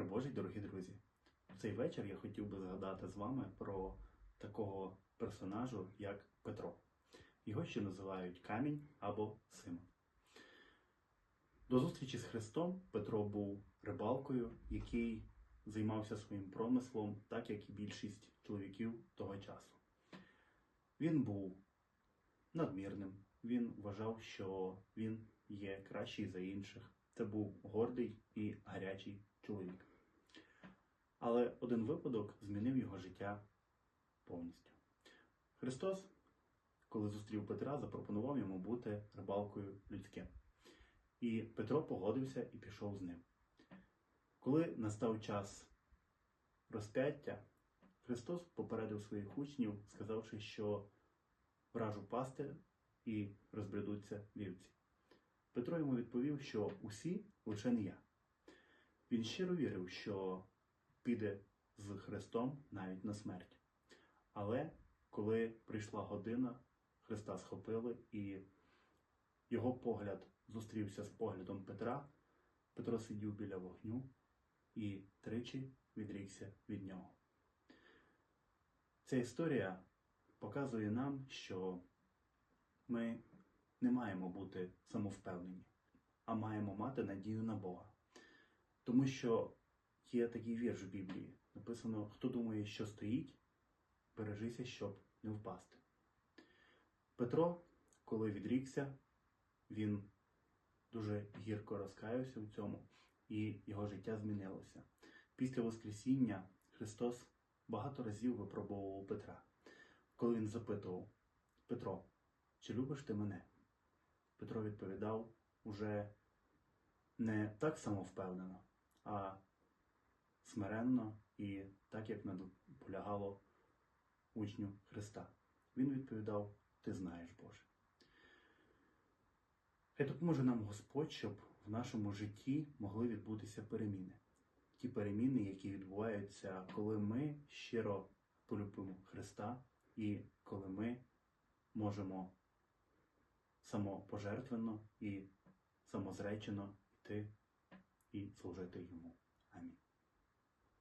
Божий, дорогі друзі! В цей вечір я хотів би згадати з вами про такого персонажу, як Петро. Його ще називають камінь або Симон. До зустрічі з Христом Петро був рибалкою, який займався своїм промислом, так як і більшість чоловіків того часу. Він був надмірним, він вважав, що він є кращий за інших. Це був гордий і гарячий чоловік. Але один випадок змінив його життя повністю. Христос, коли зустрів Петра, запропонував йому бути рибалкою людським. І Петро погодився і пішов з ним. Коли настав час розп'яття, Христос попередив своїх учнів, сказавши, що вражу пасти і розбредуться вівці. Петро йому відповів, що усі лише не я. Він щиро вірив, що піде з Христом навіть на смерть. Але коли прийшла година, Христа схопили, і його погляд зустрівся з поглядом Петра, Петро сидів біля вогню і тричі відрікся від нього. Ця історія показує нам, що ми не маємо бути самовпевнені, а маємо мати надію на Бога. Тому що є такий вірш в Біблії. Написано: хто думає, що стоїть, бережися, щоб не впасти. Петро, коли відрікся, він дуже гірко розкаявся в цьому, і його життя змінилося. Після Воскресіння Христос багато разів випробовував Петра, коли він запитував: Петро, чи любиш ти мене? Петро відповідав уже не так самовпевнено, а смиренно і так, як полягало учню Христа. Він відповідав: Ти знаєш, Боже. Хай допоможе нам Господь, щоб в нашому житті могли відбутися переміни. Ті переміни, які відбуваються, коли ми щиро полюбимо Христа і коли ми можемо самопожертвенно і самозречено йти і служити йому. Амінь.